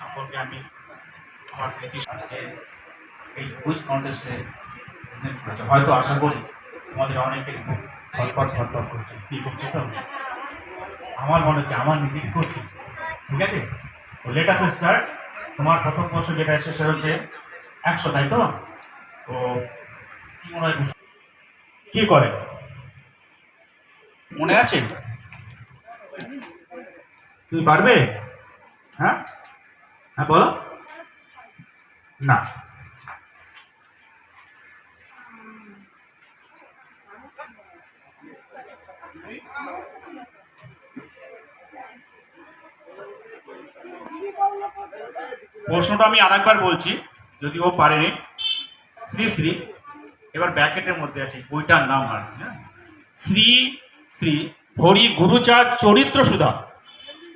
সকলকে আমি আমার প্রীতি আজকে এই কুইজ কন্টেস্টে প্রেজেন্ট করেছে। হয়তো আশা করি তোমাদের অনেকের খুব ফটফট ফটফট করছে। কী করছে তো? আমার মনে হচ্ছে আমার নিজেকে করছি। ঠিক আছে? তো লেটাস স্টার্ট তোমার প্রথম প্রশ্ন যেটা এসে সেটা হচ্ছে একশো তাই তো? তো কি মনে হয় কি করে? মনে আছে? তুমি পারবে? হ্যাঁ? হ্যাঁ বলো। না। প্রশ্নটা আমি আরেকবার বলছি, যদি ও পারেনি শ্রী শ্রী। এবার ব্যাকেটের মধ্যে আছে, বইটার নাম আর হ্যাঁ। শ্রী শ্রী, হরি গুরুচাঁদ চরিত্র সুধা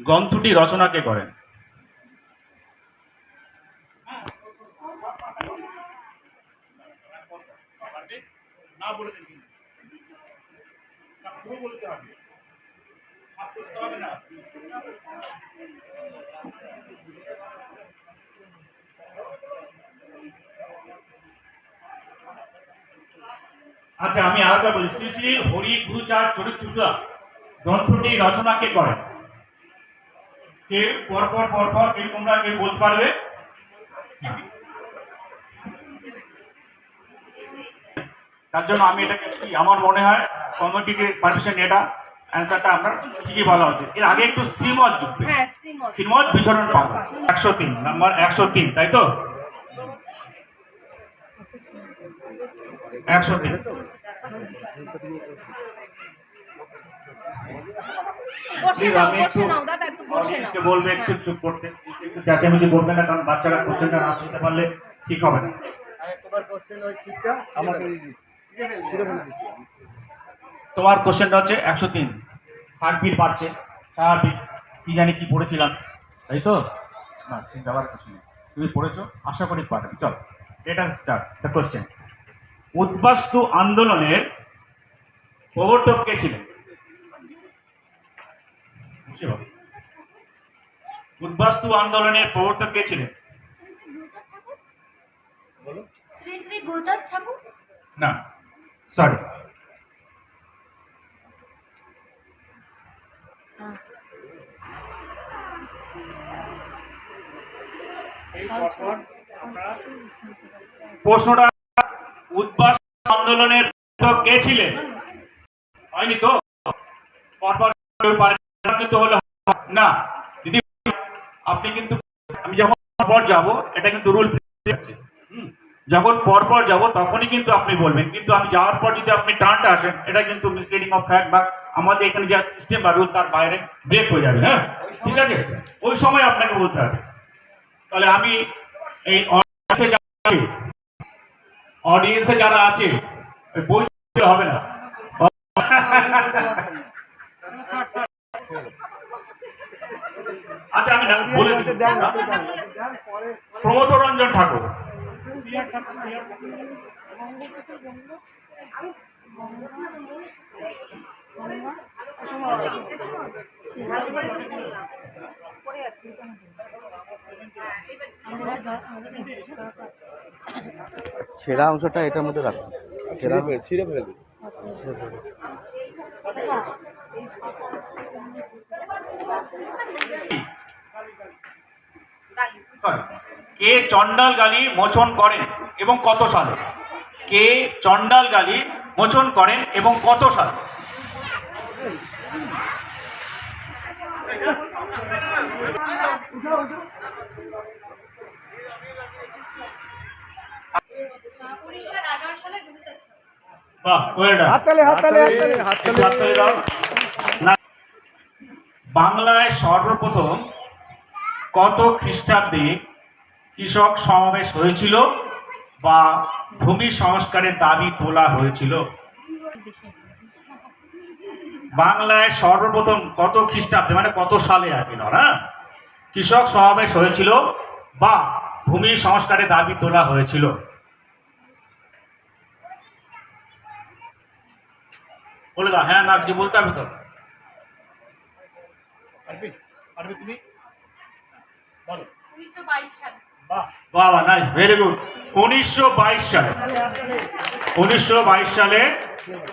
গ্রন্থটি রচনাকে করেন। বলে। না, বলতে হবে। না। আচ্ছা আমি আরেকবার বলি শ্রী শ্রী হরি গুরুচাঁদ চরিত্র গ্রন্থটি রচনা কে করেন কে পরপর পরপর কেউ তোমরা কেউ বলতে পারবে তার জন্য আমি এটাকে আমার মনে হয় কমিটিকে পারমিশন এটা অ্যান্সারটা আমরা ঠিকই বলা হচ্ছে এর আগে একটু শ্রীমত যুক্ত হ্যাঁ শ্রীমত শ্রীমত বিচরণ পাবো একশো তিন নাম্বার একশো তিন তাই তো? একশো তিন। আমি একটু অডিয়েন্সকে বলবে একটু চুপ করতে। একটু চেঁচামেচি করবে না কারণ বাচ্চারা কোশ্চেনটা না শুনতে পারলে ঠিক হবে না। তোমার তোমার কোশ্চেনটা হচ্ছে একশো তিন। হার্টবিট বাড়ছে। স্বাভাবিক কি জানি কি পড়েছিলাম। তাই তো? না চিন্তা করার কিছু নেই। তুমি পড়েছো? আশা করি পারবে। চল এটা স্টার্ট দ্য কোশ্চেন উদ্বাস্তু আন্দোলনের প্রবর্তক কে ছিলেন? উদ্বাস্তু আন্দোলনের প্রবর্তক কে ছিলেন? শ্রী শ্রী গুরুচাঁদ ঠাকুর? না সরি প্রশ্নটা, উদ্বাস আন্দোলনের কে ছিলেন? হয়নি তো? পরপর কিন্তু না, দিদি, আপনি কিন্তু, আমি যখন পর যাব, এটা কিন্তু রুল আছে। যখন পরপর যাব, তখনই কিন্তু আপনি বলবেন। কিন্তু আমি যাওয়ার পর যদি আপনি টার্নটা আসেন, এটা কিন্তু মিসলিডিং অফ ফ্যাক্ট বা আমাদের এখানে যা সিস্টেম বা রুল তার বাইরে ব্রেক হয়ে যাবে হ্যাঁ? ঠিক আছে? ওই সময় আপনাকে বলতে হবে। তাহলে আমি এই অডিয়েন্সে যারা আছে অডিয়েন্সে যারা আছে বই হবে না আচ্ছা আমি না বলে দিই দেন দেন দেন পরে প্রমথ রঞ্জন ঠাকুর ছেঁড়া অংশটা এটার মধ্যে রাখুন ছেঁড়া ছিঁড়ে ফেলে কে চন্ডাল গালি মোচন করেন এবং কত সালে? কে চন্ডাল গালি মোচন করেন এবং কত সালে? বাংলায় সর্বপ্রথম কত খ্রিস্টাব্দে কৃষক সমাবেশ হয়েছিল? বা ভূমি সংস্কারের দাবি তোলা হয়েছিল। বাংলায় সর্বপ্রথম কত খ্রিস্টাব্দে মানে কত সালে আর কি ধর হ্যাঁ? কৃষক সমাবেশ হয়েছিল বা ভূমি সংস্কারের দাবি তোলা হয়েছিল। বলে দাও হ্যাঁ না যে বলতে হবে তো। বাবা নাইস ভেরি গুড উনিশশো বাইশ সালে, উনিশশো বাইশ সালে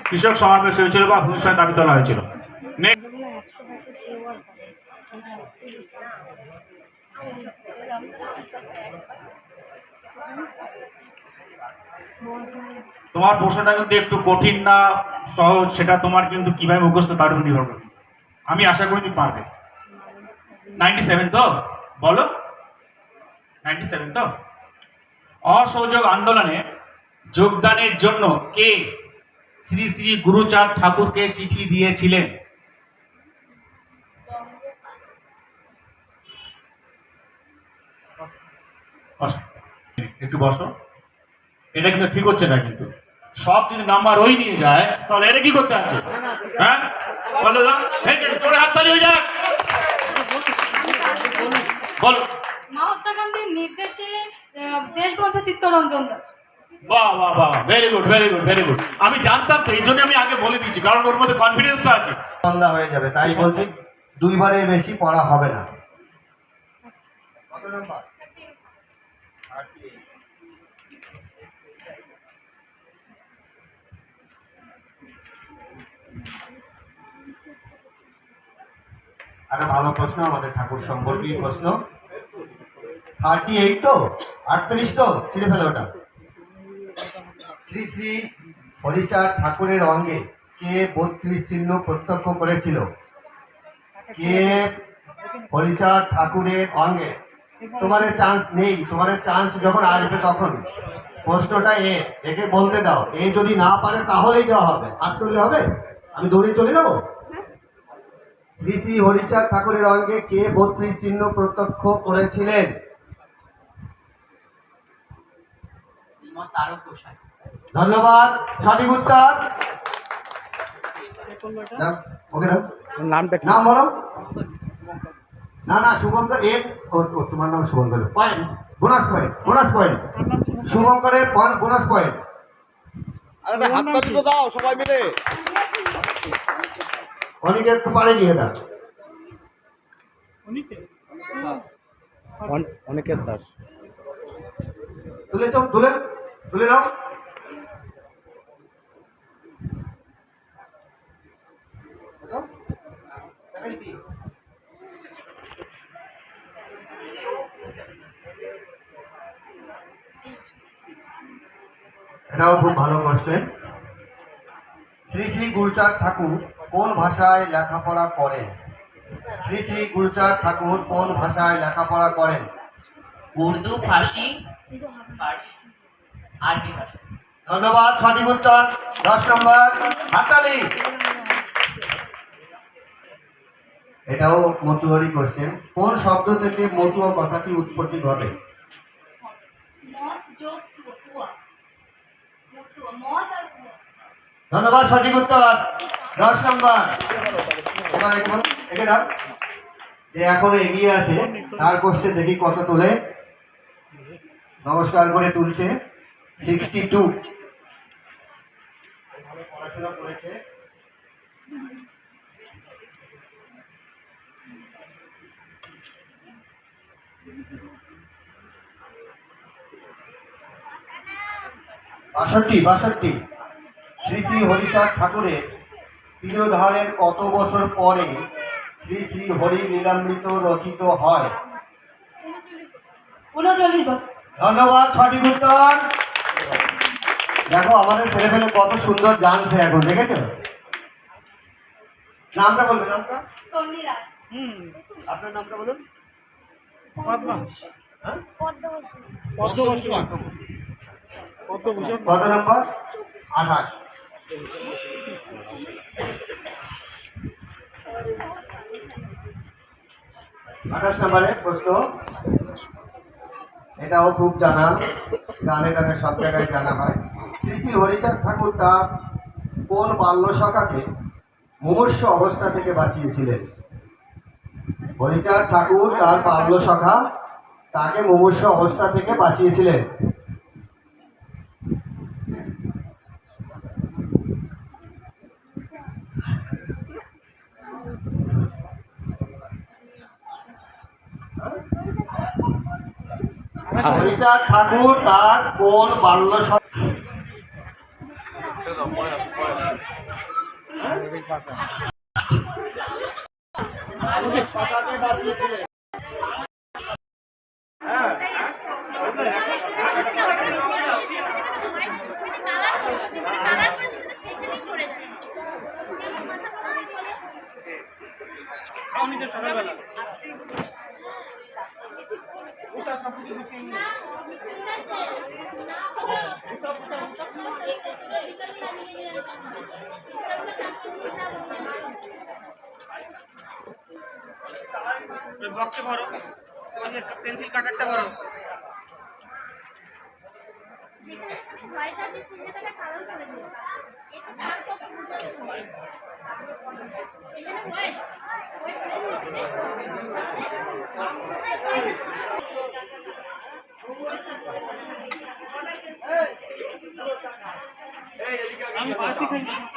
কৃষক সমাবেশ হয়েছিল বা ভূষণ দাবি তোলা হয়েছিল। তোমার প্রশ্নটা কিন্তু একটু কঠিন না, সহজ, সেটা তোমার কিন্তু কীভাবে মুখস্থ তার উপর নির্ভর করবে আমি আশা করি তুমি পারবে। নাইনটি সেভেন তো? বলো? নাইনটি সেভেন তো? অসহযোগ আন্দোলনে যোগদানের জন্য কে শ্রী শ্রী গুরুচাঁদ ঠাকুরকে চিঠি দিয়েছিলেন। একটু বসো। এটা কিন্তু ঠিক হচ্ছে না কিন্তু। সব যদি নাম্বার ওই নিয়ে যায় তাহলে এটা কি করতে আছে? হ্যাঁ? বলো দাও। এই যে, জোরে হয়ে যাক। বলো। নির্দেশে দেশবন্ধু চিত্তরঞ্জন বাহ বাহ বাহ very good very good very good আমি জানতাম তো, এই জন্য আমি আগে বলে দিচ্ছি, কারণ ওর মধ্যে কনফিডেন্সটা আছে। সন্ধ্যা হয়ে যাবে, তাই বলছি, দুইবারের বেশি পড়া হবে না। কত ভালো প্রশ্ন, আমাদের ঠাকুর সম্পর্কে প্রশ্ন। থার্টি এইট তো? আটত্রিশ তো, ছিঁড়ে ফেলে ওটা। শ্রী শ্রী হরিচাঁদ ঠাকুরের অঙ্গে কে বত্রিশ চিহ্ন প্রত্যক্ষ করেছিল? কে হরিচাঁদ ঠাকুরের অঙ্গে? তোমার চান্স নেই তোমার চান্স যখন আসবে তখন। প্রশ্নটা এ, একে বলতে দাও। এ যদি না পারে তাহলেই দেওয়া হবে। হাত তুললে হবে? আমি দৌড়ে চলে যাব? শ্রী শ্রী হরিচাঁদ ঠাকুরের অঙ্গে কে বত্রিশ চিহ্ন প্রত্যক্ষ করেছিলেন? ধন্যবাদ সঠিক উত্তর ওকে নামটা নাম বলো। না না শুভঙ্কর এর ও তোমার নাম Shubhankar. Point bonus point bonus point. শুভঙ্করের bonus point. আরে হাত তো দাও সবাই মিলে। অনেকে একটু পারেনি এটা অনেকের দাস। তুলে চোখ তুলে। তুলে নাও? এটাও খুব ভালো কোশ্চেন শ্রী শ্রী গুরুচাঁদ ঠাকুর কোন ভাষায় লেখাপড়া করেন? শ্রী শ্রী গুরুচাঁদ ঠাকুর কোন ভাষায় লেখাপড়া করেন? উর্দু, ফার্সি ধন্যবাদ সঠিক উত্তর দশ নম্বর হাতালি। এটাও মতুয়ারি কোশ্চেন কোন শব্দ থেকে মতুয়া কথাটি উৎপত্তি ঘটে? ধন্যবাদ সঠিক উত্তর দশ নম্বর। বল, একে দাও। যে এখনও এগিয়ে আছে তার কোশ্চেন দেখি কত তোলে। নমস্কার করে তুলছে। Sixty two. ভালো পড়াশোনা করেছে বাষট্টি বাষট্টি। শ্রী শ্রী হরিচাঁদ ঠাকুরের তিরোধানের কত বছর পরে শ্রী শ্রী হরি লীলামৃত রচিত হয়? ধন্যবাদ সঠিক উত্তর। দেখো আমাদের ছেলেপেলে কত সুন্দর জানছে এখন দেখেছ? নামটা বলবে নামটা? আপনার নামটা বলুন? হ্যাঁ? কত নম্বর? আঠাশ। আঠাশ নম্বরে প্রশ্ন। এটাও খুব জানা। গানে গানে সব জায়গায় জানা হয়। শ্রী হরিচাঁদ ঠাকুর তার কোন বাল্য শাখাকে মুমূর্ষ অবস্থা থেকে বাঁচিয়েছিলেন? হরিচাঁদ ঠাকুর তার বাল্য শাখা তাকে মুমূর্ষ অবস্থা থেকে বাঁচিয়েছিলেন। হরিচাঁদ ঠাকুর তার কোন বাল্য স- ওই বক্সে ভরো। ওই যে পেন্সিল কাটারটা ভরো। খাও 你把它打开。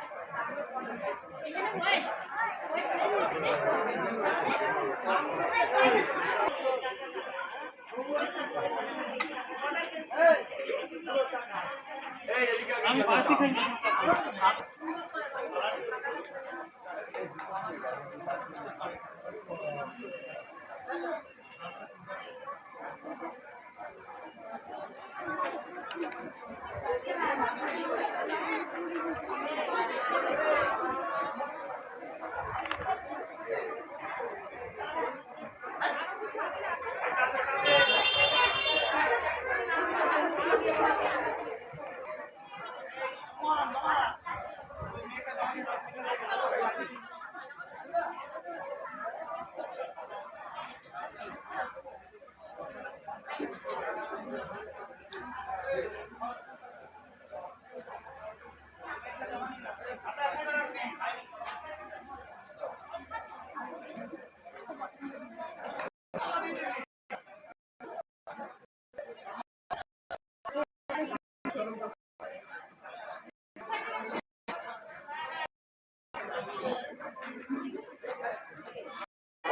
啊！